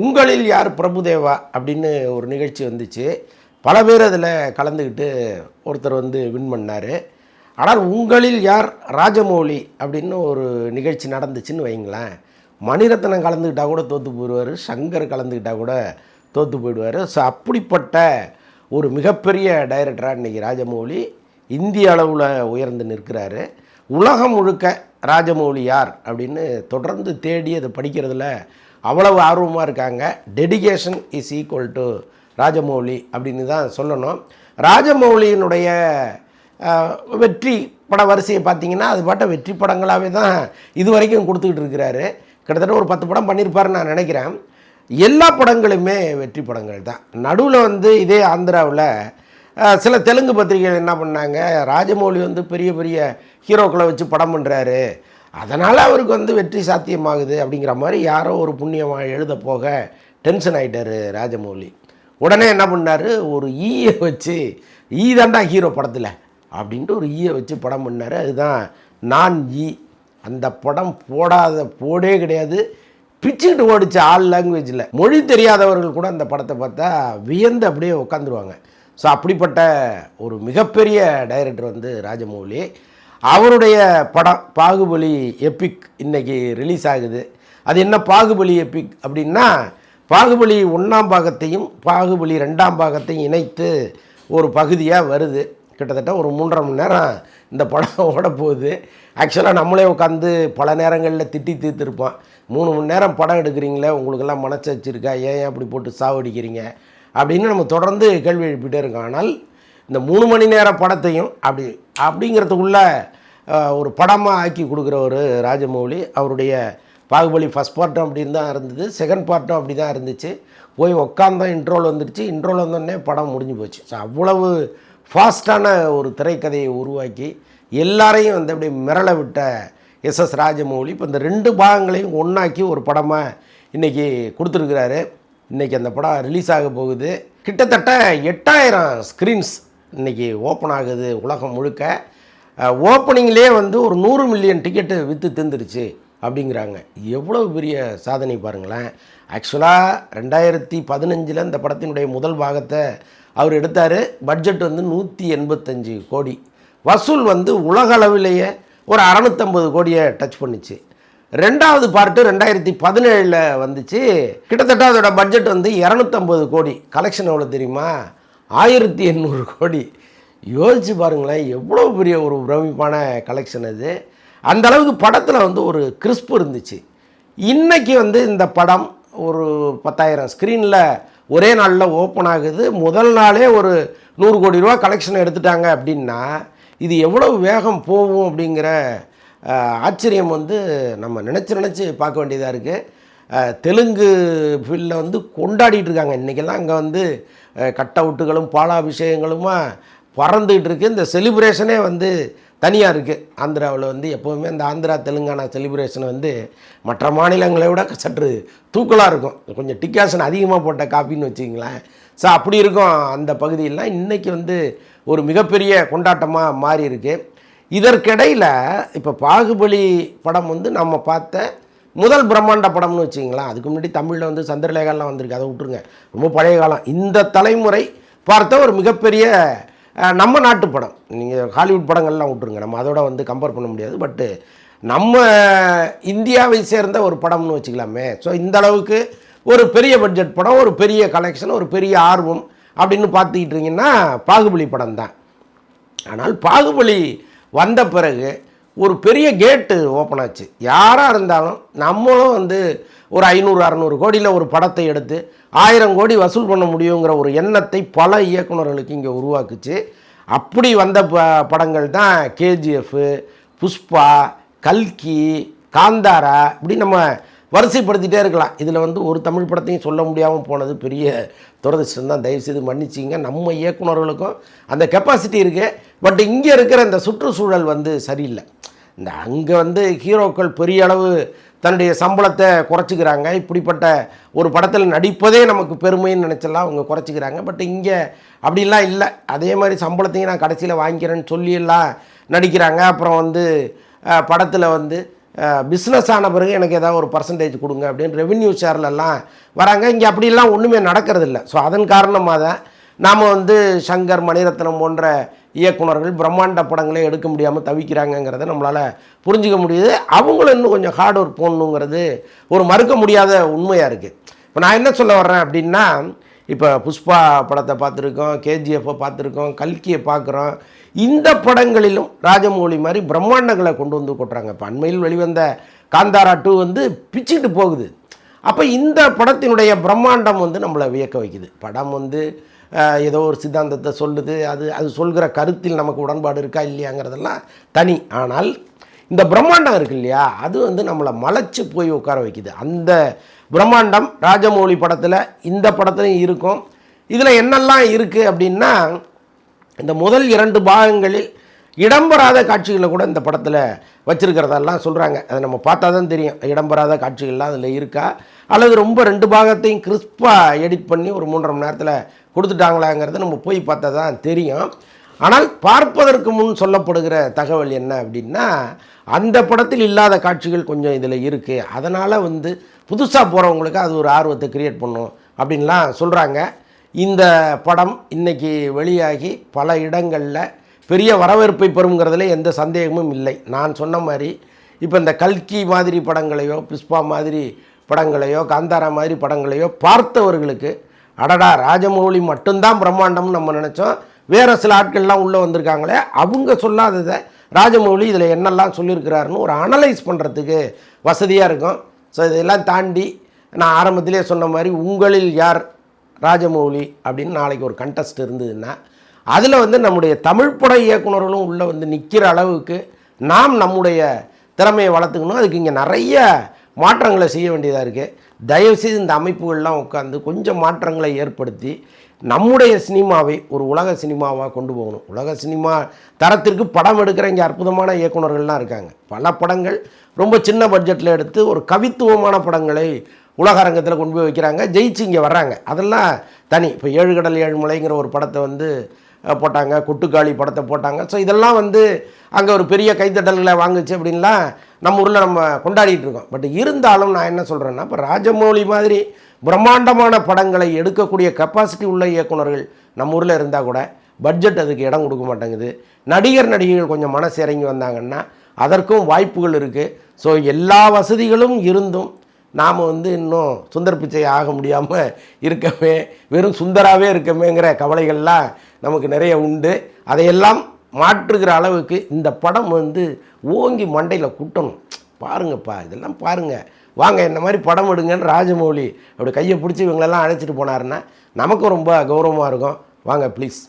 உங்களில் யார் பிரபுதேவா அப்படின்னு ஒரு நிகழ்ச்சி வந்துச்சு. பல பேர் அதில் கலந்துக்கிட்டு ஒருத்தர் வந்து வின் பண்ணார். ஆனால் உங்களில் யார் ராஜமௌலி அப்படின்னு ஒரு நிகழ்ச்சி நடந்துச்சுன்னு வைங்களேன். மணிரத்னம் கலந்துக்கிட்டால் கூட தோற்று போயிடுவார். சங்கர் கலந்துக்கிட்டால் கூட தோற்று போயிடுவார். ஸோ அப்படிப்பட்ட ஒரு மிகப்பெரிய டைரக்டராக இன்றைக்கி ராஜமௌலி இந்திய அளவில் உயர்ந்து நிற்கிறாரு. உலகம் முழுக்க ராஜமௌலி யார் அப்படின்னு தொடர்ந்து தேடி அதை படிக்கிறதுல அவ்வளவு ஆர்வமாக இருக்காங்க. Dedication is equal to Rajamouli அப்படின்னு தான் சொல்லணும். ராஜமௌலியினுடைய வெற்றி பட வரிசையை பார்த்தீங்கன்னா அது பாட்ட வெற்றி படங்களாகவே தான் இது வரைக்கும் கொடுத்துக்கிட்டு இருக்கிறாரு. கிட்டத்தட்ட ஒரு பத்து படம் பண்ணியிருப்பாருன்னு நான் நினைக்கிறேன். எல்லா படங்களுமே வெற்றி படங்கள் தான். நடுவில் வந்து இதே ஆந்திராவில் சில தெலுங்கு பத்திரிகைகள் என்ன பண்ணாங்க? ராஜமௌலி வந்து பெரிய பெரிய ஹீரோக்களை வச்சு படம் பண்ணுறாரு அதனால் அவருக்கு வந்து வெற்றி சாத்தியமாகுது அப்படிங்கிற மாதிரி யாரோ ஒரு புண்ணியமாக எழுத போக டென்ஷன் ஆகிட்டார் ராஜமௌலி. உடனே என்ன பண்ணார்? ஒரு ஈயை வச்சு ஈ தாண்டா ஹீரோ படத்தில் அப்படின்ட்டு ஒரு ஈயை வச்சு படம் பண்ணார். அதுதான் நான் ஈ. அந்த படம் போடாத போடே கிடையாது. பிச்சுக்கிட்டு ஓடிச்சு ஆல் லாங்குவேஜில் மொழி தெரியாதவர்கள் கூட அந்த படத்தை பார்த்தா வியந்து அப்படியே உட்காந்துருவாங்க. ஸோ அப்படிப்பட்ட ஒரு மிகப்பெரிய டைரக்டர் வந்து ராஜமௌலி. அவருடைய படம் பாகுபலி எப்பிக் இன்றைக்கி ரிலீஸ் ஆகுது. அது என்ன பாகுபலி எப்பிக் அப்படின்னா பாகுபலி ஒன்றாம் பாகத்தையும் பாகுபலி ரெண்டாம் பாகத்தையும் இணைத்து ஒரு பகுதியாக வருது. கிட்டத்தட்ட ஒரு மூன்றரை மணி நேரம் இந்த படம் ஓட போகுது ஆக்சுவலாக நம்மளே உட்காந்து பல நேரங்களில் திட்டி தீர்த்துருப்போம். மூணு மணி நேரம் படம் எடுக்கிறீங்களே உங்களுக்கெல்லாம் மனசு வச்சுருக்கா? ஏன் ஏன் அப்படி போட்டு சாவடிக்கிறீங்க? அப்படின்னு நம்ம தொடர்ந்து கேள்வி எழுப்பிட்டே இருக்கோம். ஆனால் இந்த மூணு மணி நேர படத்தையும் அப்படி அப்படிங்கிறதுக்குள்ள ஒரு படமாக ஆக்கி கொடுக்குற ஒரு ராஜமௌலி அவருடைய பாகுபலி ஃபஸ்ட் பார்ட்டும் அப்படி தான் இருந்தது செகண்ட் பார்ட்டும் அப்படி தான் இருந்துச்சு. போய் உக்காந்தோம் இன்ட்ரோல் வந்துடுச்சு இன்ட்ரோல் வந்தோடனே படம் முடிஞ்சு போச்சு. ஸோ அவ்வளவு ஃபாஸ்ட்டான ஒரு திரைக்கதையை உருவாக்கி எல்லாரையும் வந்து அப்படியே மிரள விட்ட எஸ் எஸ் ராஜமௌலி இப்போ இந்த ரெண்டு பாகங்களையும் ஒன்றாக்கி ஒரு படமாக இன்றைக்கி கொடுத்துருக்குறாரு. இன்றைக்கி அந்த படம் ரிலீஸ் ஆக போகுது. கிட்டத்தட்ட எட்டாயிரம் ஸ்க்ரீன்ஸ் இன்றைக்கி ஓப்பன் ஆகுது உலகம் முழுக்க. ஓப்பனிங்லேயே வந்து ஒரு நூறு மில்லியன் டிக்கெட்டு விற்று தந்துருச்சு அப்படிங்கிறாங்க. எவ்வளோ பெரிய சாதனை பாருங்களேன். ஆக்சுவலாக ரெண்டாயிரத்தி பதினஞ்சில் இந்த படத்தினுடைய முதல் பாகத்தை அவர் எடுத்தார். பட்ஜெட் வந்து நூற்றி எண்பத்தஞ்சு கோடி. வசூல் வந்து உலக அளவிலேயே ஒரு அறநூற்றம்பது கோடியை டச் பண்ணுச்சு. ரெண்டாவது பார்ட்டு ரெண்டாயிரத்தி பதினேழில் வந்துச்சு. கிட்டத்தட்ட அதோட பட்ஜெட் வந்து இரநூத்தம்பது கோடி. கலெக்ஷன் எவ்வளோ தெரியுமா? ஆயிரத்தி எண்ணூறு கோடி. யோசித்து பாருங்களேன் எவ்வளோ பெரிய ஒரு பிரமிப்பான கலெக்ஷன் அது. அந்த அளவுக்கு படத்தில் வந்து ஒரு கிறிஸ்ப் இருந்துச்சு. இன்றைக்கி வந்து இந்த படம் ஒரு பத்தாயிரம் ஸ்க்ரீனில் ஒரே நாளில் ஓப்பன் ஆகுது. முதல் நாளே ஒரு நூறு கோடி ரூபா கலெக்ஷன் எடுத்துட்டாங்க அப்படின்னா இது எவ்வளவு வேகம் போகும் அப்படிங்கிற ஆச்சரியம் வந்து நம்ம நினச்சி நினச்சி பார்க்க வேண்டியதாக இருக்குது தெலுங்கு ஃபீல்டில் வந்து கொண்டாடிட்டு இருக்காங்க. இன்றைக்கெல்லாம் அங்கே வந்து கட் அவுட்டுகளும் பாலாபிஷேகங்களுமா பறந்துகிட்டு இருக்குது இந்த செலிப்ரேஷனே வந்து தனியாக இருக்குது ஆந்திராவில் வந்து எப்போவுமே அந்த ஆந்திரா தெலுங்கானா செலிப்ரேஷன் வந்து மற்ற மாநிலங்களை விட சற்று தூக்கலாக இருக்கும். கொஞ்சம் டிக்காசன் அதிகமாக போட்ட காப்பின்னு வச்சுங்களேன் ஸோ அப்படி இருக்கும் அந்த பகுதியெல்லாம் இன்றைக்கி வந்து ஒரு மிகப்பெரிய கொண்டாட்டமாக மாறி இருக்குது இதற்கிடையில் இப்போ பாகுபலி படம் வந்து நம்ம பார்த்த முதல் பிரம்மாண்ட படம்னு வச்சிங்களேன் அதுக்கு முன்னாடி தமிழில் வந்து சந்திரலேகாலாம் வந்திருக்கு. அதை விட்டுருங்க. ரொம்ப பழைய காலம். இந்த தலைமுறை பார்த்த ஒரு மிகப்பெரிய நம்ம நாட்டு படம். நீங்கள் ஹாலிவுட் படங்கள்லாம் விட்டுருங்க. நம்ம அதோட வந்து கம்பேர் பண்ண முடியாது. பட்டு நம்ம இந்தியாவை சேர்ந்த ஒரு படம்னு வச்சுக்கலாமே. ஸோ இந்த அளவுக்கு ஒரு பெரிய பட்ஜெட் படம் ஒரு பெரிய கலெக்ஷன் ஒரு பெரிய ஆர்வம் அப்படின்னு பார்த்துக்கிட்டு பாகுபலி படம் தான் ஆனால் பாகுபலி வந்த பிறகு ஒரு பெரிய கேட்டு ஓப்பன் ஆச்சு. யாராக இருந்தாலும் நம்மளும் வந்து ஒரு ஐநூறு அறநூறு கோடியில் ஒரு படத்தை எடுத்து ஆயிரம் கோடி வசூல் பண்ண முடியுங்கிற ஒரு எண்ணத்தை பல இயக்குனர்களுக்கு இங்கே உருவாக்குச்சு. அப்படி வந்த ப படங்கள் தான் கேஜிஎஃப் புஷ்பா கல்கி காந்தாரா இப்படி நம்ம வரிசைப்படுத்திட்டே இருக்கலாம். இதில் வந்து ஒரு தமிழ் படத்தையும் சொல்ல முடியாமல் போனது பெரிய துரதிருஷ்டம் தான். தயவுசெய்து மன்னிச்சிங்க. நம்ம இயக்குனர்களுக்கும் அந்த கெப்பாசிட்டி இருக்குது பட் இங்கே இருக்கிற இந்த சுற்றுச்சூழல் வந்து சரியில்லை. இந்த அங்கே வந்து ஹீரோக்கள் பெரிய அளவு தன்னுடைய சம்பளத்தை குறைச்சிக்கிறாங்க. இப்படிப்பட்ட ஒரு படத்தில் நடிப்பதே நமக்கு பெருமைன்னு நினச்சலாம் அவங்க குறைச்சிக்கிறாங்க. பட் இங்கே அப்படிலாம் இல்லை. அதே மாதிரி சம்பளத்தையும் நான் கடைசியில் வாங்கிக்கிறேன்னு சொல்லியெல்லாம் நடிக்கிறாங்க. அப்புறம் வந்து படத்தில் வந்து பிஸ்னஸ் ஆன பிறகு எனக்கு ஏதாவது ஒரு பர்சன்டேஜ் கொடுங்க அப்படின்னு ரெவென்யூ ஷேர்லலாம் வராங்க. இங்கே அப்படிலாம் ஒன்றுமே நடக்கிறது இல்லை ஸோ அதன் காரணமாக தான் நாம் வந்து சங்கர் மணிரத்னம் போன்ற இயக்குனர்கள் பிரம்மாண்ட படங்களே எடுக்க முடியாமல் தவிக்கிறாங்கங்கிறத நம்மளால் புரிஞ்சிக்க முடியுது. அவங்களும் இன்னும் கொஞ்சம் ஹார்ட் ஒர்க் போடணுங்கிறது ஒரு மறுக்க முடியாத உண்மையாக இருக்குது இப்போ நான் என்ன சொல்ல வர்றேன் அப்படின்னா இப்போ புஷ்பா படத்தை பார்த்துருக்கோம் கேஜிஎஃப்பை பார்த்துருக்கோம் கல்கியை பார்க்குறோம். இந்த படங்களிலும் ராஜமௌழி மாதிரி பிரம்மாண்டங்களை கொண்டு வந்து கொட்டுறாங்க. இப்போ அண்மையில் வெளிவந்த காந்தாரா டூ வந்து பிச்சுக்கிட்டு போகுது. அப்போ இந்த படத்தினுடைய பிரம்மாண்டம் வந்து நம்மளை வியக்க வைக்குது. படம் வந்து ஏதோ ஒரு சித்தாந்தத்தை சொல்லுது. அது அது சொல்கிற கருத்தில் நமக்கு உடன்பாடு இருக்கா இல்லையாங்கிறதெல்லாம் தனி. ஆனால் இந்த பிரம்மாண்டம் இருக்கு இல்லையா அது வந்து நம்மளை மலைச்சு போய் உட்கார வைக்குது. அந்த பிரம்மாண்டம் ராஜமௌழி படத்தில் இந்த படத்துலையும் இருக்கும். இதில் என்னெல்லாம் இருக்குது அப்படின்னா இந்த முதல் இரண்டு பாகங்களில் இடம்பெறாத காட்சிகளை கூட இந்த படத்தில் வச்சுருக்கிறதெல்லாம் சொல்கிறாங்க அதை நம்ம பார்த்தா தான் தெரியும். இடம்பெறாத காட்சிகள்லாம் அதில் இருக்கா? அல்லது ரொம்ப ரெண்டு பாகத்தையும் கிறிஸ்பாக எடிட் பண்ணி ஒரு மூன்றரை மணி நேரத்தில் கொடுத்துட்டாங்களாங்கிறத நம்ம போய் பார்த்தா தான் தெரியும். ஆனால் பார்ப்பதற்கு முன் சொல்லப்படுகிற தகவல் என்ன அப்படின்னா அந்த படத்தில் இல்லாத காட்சிகள் கொஞ்சம் இதில் இருக்குது அதனால் வந்து புதுசாக போகிறவங்களுக்கு அது ஒரு ஆர்வத்தை கிரியேட் பண்ணும் அப்படின்லாம் சொல்கிறாங்க இந்த படம் இன்றைக்கி வெளியாகி பல இடங்களில் பெரிய வரவேற்பை பெறுங்கிறதுல எந்த சந்தேகமும் இல்லை. நான் சொன்ன மாதிரி இப்போ இந்த கல்கி மாதிரி படங்களையோ புஷ்பா மாதிரி படங்களையோ காந்தாரா மாதிரி படங்களையோ பார்த்தவர்களுக்கு அடடா ராஜமௌழி மட்டும்தான் பிரம்மாண்டம்னு நம்ம நினச்சோம். வேறு சில ஆட்கள்லாம் உள்ளே வந்திருக்காங்களே அவங்க சொல்லாததை ராஜமௌழி இதில் என்னெல்லாம் சொல்லியிருக்கிறாருன்னு ஒரு அனலைஸ் பண்ணுறதுக்கு வசதியாக இருக்கும். ஸோ இதெல்லாம் தாண்டி நான் ஆரம்பத்திலே சொன்ன மாதிரி உங்களில் யார் ராஜமௌழி அப்படின்னு நாளைக்கு ஒரு கண்டெஸ்ட் இருந்ததுன்னா அதில் வந்து நம்முடைய தமிழ் பட இயக்குனர்களும் உள்ளே வந்து நிற்கிற அளவுக்கு நாம் நம்முடைய திறமையை வளர்த்துக்கணும். அதுக்கு இங்கே நிறைய மாற்றங்களை செய்ய வேண்டியதாக இருக்குது தயவுசெய்து இந்த அமைப்புகள்லாம் உட்காந்து கொஞ்சம் மாற்றங்களை ஏற்படுத்தி நம்முடைய சினிமாவை ஒரு உலக சினிமாவாக கொண்டு போகணும். உலக சினிமா தரத்திற்கு படம் எடுக்கிற இங்கே அற்புதமான இயக்குனர்கள்லாம் இருக்காங்க. பல படங்கள் ரொம்ப சின்ன பட்ஜெட்டில் எடுத்து ஒரு கவித்துவமான படங்களை உலக அரங்கத்தில் கொண்டு போய் வைக்கிறாங்க. ஜெயிச்சு இங்கே வர்றாங்க. அதெல்லாம் தனி. இப்போ ஏழு கடல் ஏழு மலைங்கிற ஒரு படத்தை வந்து போட்டாங்க கொட்டுக்காளி படத்தை போட்டாங்க. ஸோ இதெல்லாம் வந்து அங்கே ஒரு பெரிய கைத்தட்டல்களை வாங்குச்சு அப்படின்லாம் நம்ம ஊரில் நம்ம கொண்டாடிட்டு இருக்கோம். பட் இருந்தாலும் நான் என்ன சொல்கிறேன்னா இப்போ ராஜமௌழி மாதிரி பிரம்மாண்டமான படங்களை எடுக்கக்கூடிய கெப்பாசிட்டி உள்ள இயக்குனர்கள் நம்ம ஊரில் இருந்தால் கூட பட்ஜெட் அதுக்கு இடம் கொடுக்க மாட்டேங்குது. நடிகர் நடிகைகள் கொஞ்சம் மனசு இறங்கி வந்தாங்கன்னா அதற்கும் வாய்ப்புகள் இருக்குது ஸோ எல்லா வசதிகளும் இருந்தும் நாம் வந்து இன்னும் சுந்தர் பிச்சை ஆக முடியாமல் இருக்கமே வெறும் சுந்தராகவே இருக்கமேங்கிற கவலைகள்லாம் நமக்கு நிறைய உண்டு. அதையெல்லாம் மாற்றுகிற அளவுக்கு இந்த படம் வந்து ஓங்கி மண்டையில் குட்டணும். பாருங்கப்பா இதெல்லாம் பாருங்கள் வாங்க இந்த மாதிரி படம் எடுங்கன்னு ராஜமௌழி அப்படி கையை பிடிச்சி இவங்களெல்லாம் அழைச்சிட்டு போனாருன்னா நமக்கும் ரொம்ப கௌரவமாக இருக்கும். வாங்க ப்ளீஸ்